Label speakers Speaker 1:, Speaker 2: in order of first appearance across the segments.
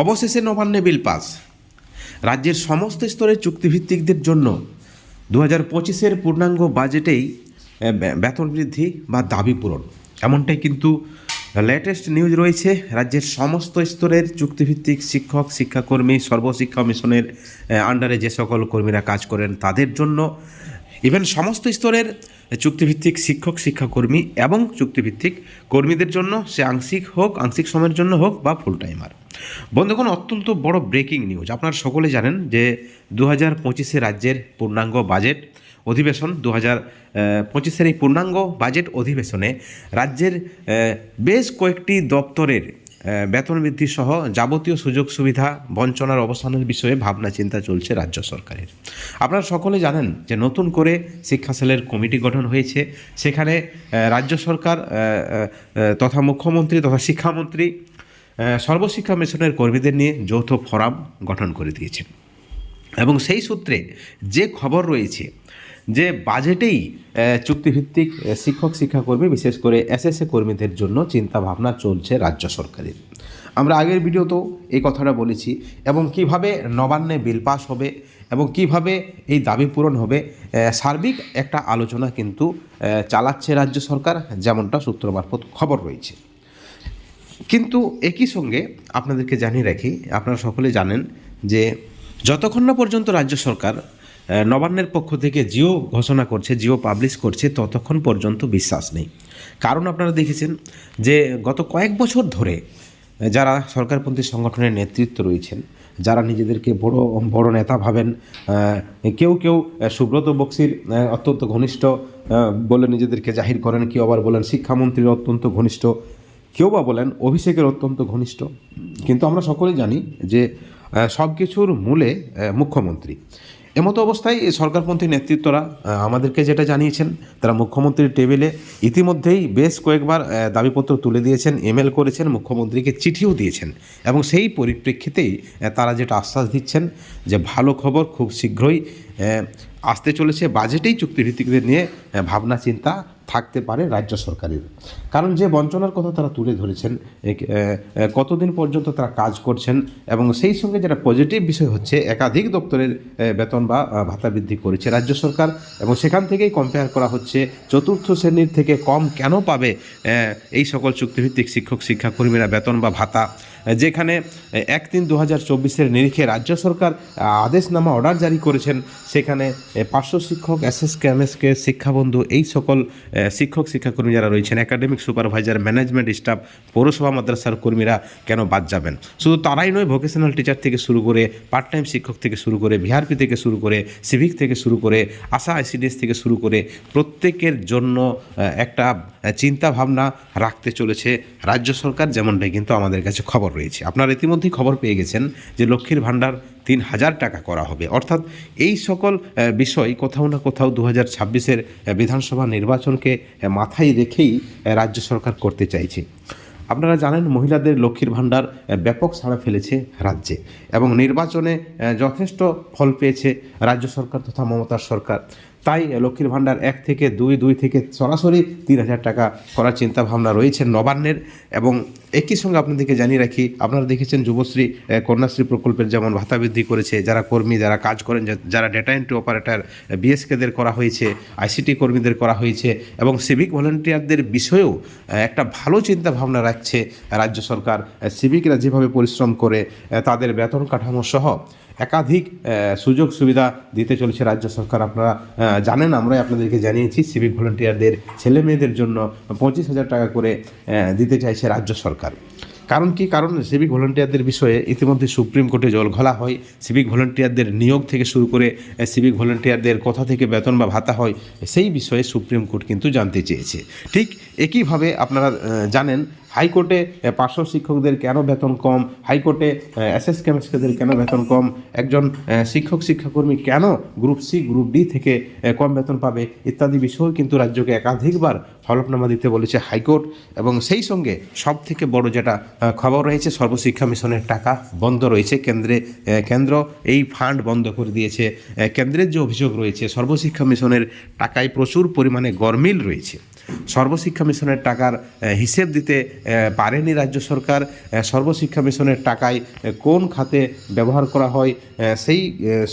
Speaker 1: অবশেষে নবান্নে bill pass. রাজ্যের সমস্ত স্তরের চুক্তিভিত্তিকদের জন্য দু হাজার পঁচিশের পূর্ণাঙ্গ বাজেটেই বেতন বৃদ্ধি বা দাবি পূরণ। এমনটাই কিন্তু লেটেস্ট নিউজ রয়েছে। রাজ্যের সমস্ত স্তরের চুক্তিভিত্তিক শিক্ষক, শিক্ষাকর্মী, সর্বশিক্ষা মিশনের আন্ডারে যে সকল কর্মীরা কাজ করেন তাদের জন্য ইভেন সমস্ত স্তরের চুক্তিভিত্তিক শিক্ষক, শিক্ষাকর্মী এবং চুক্তিভিত্তিক কর্মীদের জন্য সে আংশিক হোক, আংশিক সময়ের জন্য হোক বা ফুল টাইমার বন্ধুগণ, অত্যন্ত বড় ব্রেকিং নিউজ আপনারা সকলে জানেন যে দু হাজার পঁচিশে রাজ্যের পূর্ণাঙ্গ বাজেট অধিবেশন দু হাজার পঁচিশের এই পূর্ণাঙ্গ বাজেট অধিবেশনে রাজ্যের বেশ কয়েকটি দপ্তরের বেতন বৃদ্ধি সহ যাবতীয় সুযোগ সুবিধা বঞ্চনার অবসানের বিষয়ে ভাবনা চিন্তা চলছে রাজ্য সরকারের। আপনারা সকলে জানেন যে নতুন করে শিক্ষা সেলের কমিটি গঠন হয়েছে। সেখানে রাজ্য সরকার তথা মুখ্যমন্ত্রী তথা শিক্ষামন্ত্রী সর্বশিক্ষা মিশনের কর্মীদের নিয়ে যৌথ ফোরাম গঠন করে দিয়েছেন এবং সেই সূত্রে যে খবর রয়েছে যে বাজেটেই চুক্তিভিত্তিক শিক্ষক, শিক্ষাকর্মী, বিশেষ করে এসএসএ কর্মীদের জন্য চিন্তা ভাবনা চলছে রাজ্য সরকারের। আমরা আগের ভিডিওতেও এই কথাটা বলেছি, এবং কীভাবে নবান্নে বিল পাস হবে এবং কীভাবে এই দাবি পূরণ হবে সার্বিক একটা আলোচনা কিন্তু চালাচ্ছে রাজ্য সরকার, যেমনটা সূত্র মারফত খবর রয়েছে। কিন্তু একই সঙ্গে আপনাদেরকে জানিয়ে রাখি, আপনারা সকলে জানেন যে যতক্ষণ না পর্যন্ত রাজ্য সরকার নবান্নের পক্ষ থেকে জিও ঘোষণা করছে, জিও পাবলিশ করছে, ততক্ষণ পর্যন্ত বিশ্বাস নেই। কারণ আপনারা দেখেছেন যে গত কয়েক বছর ধরে, যারা সরকারপন্থী সংগঠনের নেতৃত্ব রয়েছেন, যারা নিজেদেরকে বড় বড় নেতা ভাবেন কেউ কেউ সুব্রত বক্সির অত্যন্ত ঘনিষ্ঠ বলে নিজেদেরকে জাহির করেন, কেউ আবার বলেন শিক্ষামন্ত্রীর অত্যন্ত ঘনিষ্ঠ কেউ বা বলেন অভিষেকের অত্যন্ত ঘনিষ্ঠ। কিন্তু আমরা সকলেই জানি যে সব কিছুর মূলে মুখ্যমন্ত্রী। এমতো অবস্থায় এই সরকারপন্থী নেতৃত্বরা আমাদেরকে যেটা জানিয়েছেন, তারা মুখ্যমন্ত্রীর টেবিলে ইতিমধ্যেই বেশ কয়েকবার দাবিপত্র তুলে দিয়েছেন, ইমেল করেছেন, মুখ্যমন্ত্রীকে চিঠিও দিয়েছেন। এবং সেই পরিপ্রেক্ষিতেই তারা যেটা আশ্বাস দিচ্ছেন যে, ভালো খবর খুব শীঘ্রই আসতে চলেছে। বাজেটেই চুক্তিভিত্তিকদের নিয়ে ভাবনা চিন্তা থাকতে পারে রাজ্য সরকারের। কারণ যে বঞ্চনার কথা তারা তুলে ধরেছেন কতদিন পর্যন্ত তারা কাজ করছেন এবং সেই সঙ্গে যেটা পজিটিভ বিষয় হচ্ছে, একাধিক দপ্তরের বেতন বা ভাতা বৃদ্ধি করেছে রাজ্য সরকার এবং সেখান থেকেই কম্পেয়ার করা হচ্ছে চতুর্থ শ্রেণির থেকে কম কেন পাবে এই সকল চুক্তিভিত্তিক শিক্ষক, শিক্ষাকর্মীরা বেতন বা ভাতা। যেখানে এক তিন দু হাজার চব্বিশের নিরিখে রাজ্য সরকার আদেশনামা অর্ডার জারি করেছেন। সেখানে পার্শ্ব শিক্ষক এসএসকে কে শিক্ষাবন্ধু, এই সকল শিক্ষক, শিক্ষাকর্মী যারা রয়েছেন একাডেমিক সুপারভাইজার ম্যানেজমেন্ট স্টাফ পৌরসভা, মাদ্রাসার কর্মীরা কেন বাদ যাবেন? শুধু তারাই নয় ভোকেশনাল টিচার থেকে শুরু করে পার্ট টাইম শিক্ষক থেকে শুরু করে ভিআরপি থেকে শুরু করে সিভিক থেকে শুরু করে, আশা আইসিডিএস থেকে শুরু করে প্রত্যেকের জন্য একটা চিন্তা ভাবনা রাখতে চলেছে রাজ্য সরকার, যেমনটাই কিন্তু আমাদের কাছে খবর রয়েছে। আপনারা ইতিমধ্যেই খবর পেয়ে গেছেন যে লক্ষ্মীর ভাণ্ডার তিন হাজার টাকা করা হবে। অর্থাৎ এই সকল বিষয় কোথাও না কোথাও দু হাজার ছাব্বিশের বিধানসভা নির্বাচনকে মাথায় রেখেই রাজ্য সরকার করতে চাইছে। আপনারা জানেন মহিলাদের লক্ষ্মীর ভাণ্ডার ব্যাপক সাড়া ফেলেছে রাজ্যে এবং নির্বাচনে যথেষ্ট ফল পেয়েছে রাজ্য সরকার তথা মমতার সরকার। তাই লক্ষ্মীর ভাণ্ডার এক থেকে দুই দুই থেকে সরাসরি তিন হাজার টাকা করার চিন্তা ভাবনা রয়েছে নবান্নের এবং একই সঙ্গে আপনাদেরকে জানিয়ে রাখি, আপনারা দেখেছেন যুবশ্রী কন্যাশ্রী প্রকল্পের যেমন ভাতা বৃদ্ধি করেছে, যারা কর্মী, যারা কাজ করেন যারা ডেটা এন্ট্রি অপারেটর বিএসকেদের করা হয়েছে আইসিটি কর্মীদের করা হয়েছে এবং সিভিক ভলেন্টিয়ারদের বিষয়েও একটা ভালো চিন্তা ভাবনা রাখছে রাজ্য সরকার। সিভিকরা যেভাবে পরিশ্রম করে তাদের বেতন কাঠামো সহ একাধিক সুযোগ সুবিধা দিতে চলেছে রাজ্য সরকার। আপনারা জানেন, আমরাই আপনাদেরকে জানিয়েছি সিভিক ভলেন্টিয়ারদের ছেলে মেয়েদের জন্য পঁচিশ হাজার টাকা করে দিতে চাইছে রাজ্য সরকার। কারণ কি? কারণ সিভিক ভলেন্টিয়ারদের বিষয়ে ইতিমধ্যে সুপ্রিম কোর্টে জল ঘোলা হয়। সিভিক ভলেন্টিয়ারদের নিয়োগ থেকে শুরু করে সিভিক ভলেন্টিয়ারদের কোথা থেকে বেতন বা ভাতা হয়, সেই বিষয়ে সুপ্রিম কোর্ট কিন্তু জানতে চেয়েছে। ঠিক একইভাবে আপনারা জানেন, হাইকোর্টে পার্শ্ব শিক্ষকদের কেন বেতন কম? হাইকোর্টে এসএস কেমিস্টদের কেন বেতন কম? একজন শিক্ষক, শিক্ষাকর্মী কেন গ্রুপ সি, গ্রুপ ডি থেকে কম বেতন পাবে? ইত্যাদি বিষয় কিন্তু রাজ্যকে একাধিকবার হলফনামা দিতে বলেছে হাইকোর্ট। এবং সেই সঙ্গে সব থেকে বড় যেটা খবর রয়েছে, সর্বশিক্ষা মিশনের টাকা বন্ধ রয়েছে কেন্দ্রে কেন্দ্র। এই ফান্ড বন্ধ করে দিয়েছে কেন্দ্রের যে অভিযোগ রয়েছে, সর্বশিক্ষা মিশনের টাকায় প্রচুর পরিমাণে গরমিল রয়েছে। সর্বশিক্ষা মিশনের টাকার হিসেব দিতে পারেনি রাজ্য সরকার। সর্বশিক্ষা মিশনের টাকায় কোন খাতে ব্যবহার করা হয় সেই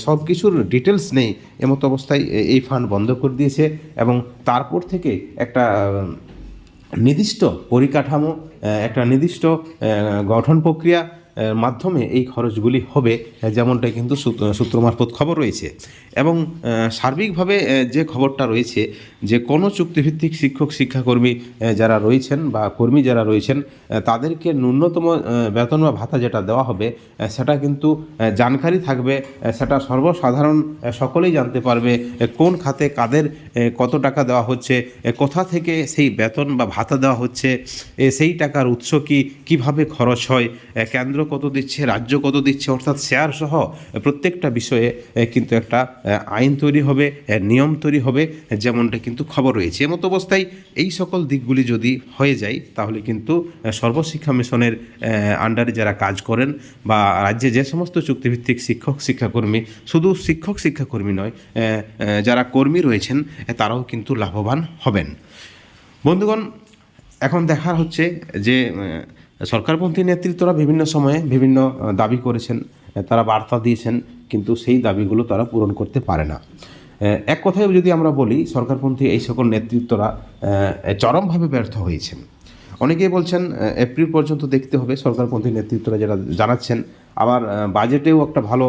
Speaker 1: সব কিছুর ডিটেলস নেই। এমতো অবস্থায় এই ফান্ড বন্ধ করে দিয়েছে এবং তারপর থেকে একটা নির্দিষ্ট পরিকাঠামো একটা নির্দিষ্ট গঠন প্রক্রিয়া মাধ্যমে এই খরচগুলি হবে, যেমনটা কিন্তু সূত্র- মারফত খবর রয়েছে। এবং সার্বিকভাবে যে খবরটা রয়েছে যে কোনো চুক্তিভিত্তিক শিক্ষক, শিক্ষাকর্মী যারা রয়েছেন বা কর্মী যারা রয়েছেন তাদেরকে ন্যূনতম বেতন বা ভাতা যেটা দেওয়া হবে সেটা কিন্তু জানকারি থাকবে সেটা সর্বসাধারণ সকলেই জানতে পারবে কোন খাতে কাদের কত টাকা দেওয়া হচ্ছে কোথা থেকে সেই বেতন বা ভাতা দেওয়া হচ্ছে সেই টাকার উৎস কি, কীভাবে খরচ হয় কেন্দ্র কত দিচ্ছে, রাজ্য কত দিচ্ছে, অর্থাৎ শেয়ার সহ প্রত্যেকটা বিষয়ে কিন্তু একটা আইন তৈরি হবে নিয়ম তৈরি হবে, যেমনটা কিন্তু খবর রয়েছে। এমতো অবস্থায় এই সকল দিকগুলি যদি হয়ে যায়, তাহলে কিন্তু সর্বশিক্ষা মিশনের আন্ডারে যারা কাজ করেন বা রাজ্যে যে সমস্ত চুক্তিভিত্তিক শিক্ষক, শিক্ষাকর্মী, শুধু শিক্ষক, শিক্ষাকর্মী নয় যারা কর্মী রয়েছেন তারাও কিন্তু লাভবান হবেন। বন্ধুগণ, এখন দেখার হচ্ছে যে সরকারপন্থী নেতৃত্বরা বিভিন্ন সময়ে বিভিন্ন দাবি করেছেন তারা বার্তা দিয়েছেন, কিন্তু সেই দাবিগুলো তারা পূরণ করতে পারে না। এক কথায় যদি আমরা বলি, সরকারপন্থী এই সকল নেতৃত্বরা চরমভাবে ব্যর্থ হয়েছেন। অনেকেই বলছেন এপ্রিল পর্যন্ত দেখতে হবে সরকারপন্থী নেতৃত্বরা যারা জানাচ্ছেন আবার বাজেটেও একটা ভালো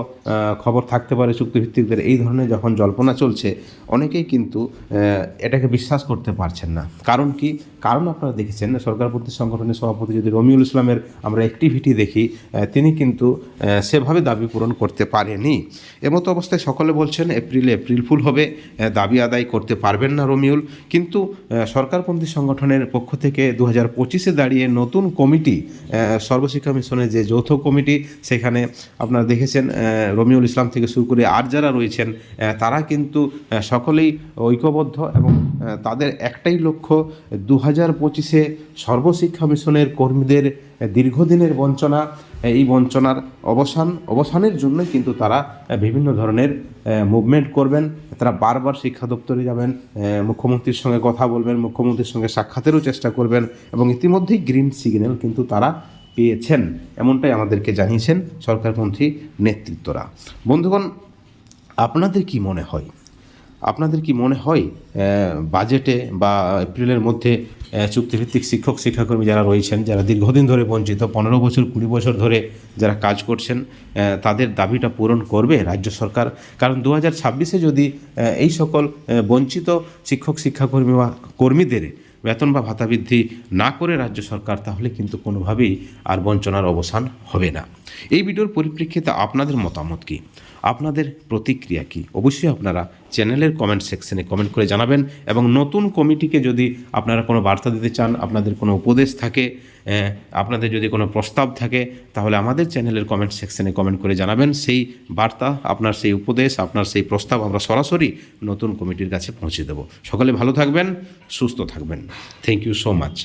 Speaker 1: খবর থাকতে পারে চুক্তিভিত্তিকদের। এই ধরনের যখন জল্পনা চলছে, অনেকেই কিন্তু এটাকে বিশ্বাস করতে পারছেন না। কারণ কি? কারণ আপনারা দেখেছেন সরকারপন্থী সংগঠনের সভাপতি যদি রমিউল ইসলামের আমরা অ্যাক্টিভিটি দেখি তিনি কিন্তু সেভাবে দাবি পূরণ করতে পারেনি। এমতো অবস্থায় সকলে বলছেন, এপ্রিলে, এপ্রিল ফুল হবে দাবি আদায় করতে পারবেন না রমিউল। কিন্তু সরকারপন্থী সংগঠনের পক্ষ থেকে দু হাজার পঁচিশে দাঁড়িয়ে নতুন কমিটি সর্বশিক্ষা মিশনের যে যৌথ কমিটি সেখানে আপনারা দেখেছেন রমিউল ইসলাম থেকে শুরু করে আর যারা রয়েছেন তারা কিন্তু সকলেই ঐক্যবদ্ধ এবং তাদের একটাই লক্ষ্য দু হাজার পঁচিশে সর্বশিক্ষা মিশনের কর্মীদের দীর্ঘদিনের বঞ্চনা। এই বঞ্চনার অবসান, অবসানের জন্য কিন্তু তারা বিভিন্ন ধরনের মুভমেন্ট করবেন। তারা বারবার শিক্ষা দপ্তরে যাবেন মুখ্যমন্ত্রীর সঙ্গে কথা বলবেন, মুখ্যমন্ত্রীর সঙ্গে সাক্ষাতেরও চেষ্টা করবেন এবং ইতিমধ্যেই গ্রিন সিগন্যাল কিন্তু তারা পেয়েছেন, এমনটাই আমাদেরকে জানিয়েছেন সরকারপন্থী নেতৃত্বরা। বন্ধুগণ, আপনাদের কি মনে হয়? আপনাদের কি মনে হয় বাজেটে বা এপ্রিলের মধ্যে চুক্তিভিত্তিক শিক্ষক, শিক্ষাকর্মী যারা রয়েছেন, যারা দীর্ঘদিন ধরে বঞ্চিত, পনেরো বছর, কুড়ি বছর ধরে যারা কাজ করছেন তাদের দাবিটা পূরণ করবে রাজ্য সরকার? কারণ দু হাজার ছাব্বিশে যদি এই সকল বঞ্চিত শিক্ষক, শিক্ষাকর্মী বা কর্মীদের বেতন বা ভাতা বৃদ্ধি না করে রাজ্য সরকার, তাহলে কিন্তু কোনোভাবেই আর বঞ্চনার অবসান হবে না। এই ভিডিওর পরিপ্রেক্ষিতে আপনাদের মতামত কি? আপনাদের প্রতিক্রিয়া কি? অবশ্যই আপনারা চ্যানেলের কমেন্ট সেকশনে কমেন্ট করে জানাবেন এবং নতুন কমিটিকে যদি আপনারা কোনো বার্তা দিতে চান, আপনাদের কোনো উপদেশ থাকে আপনাদের যদি কোনো প্রস্তাব থাকে, তাহলে আমাদের চ্যানেলের কমেন্ট সেকশনে কমেন্ট করে জানাবেন। সেই বার্তা, আপনার সেই উপদেশ, আপনার সেই প্রস্তাব আমরা সরাসরি নতুন কমিটির কাছে পৌঁছে দেব। সকলে ভালো থাকবেন, সুস্থ থাকবেন। Thank you so much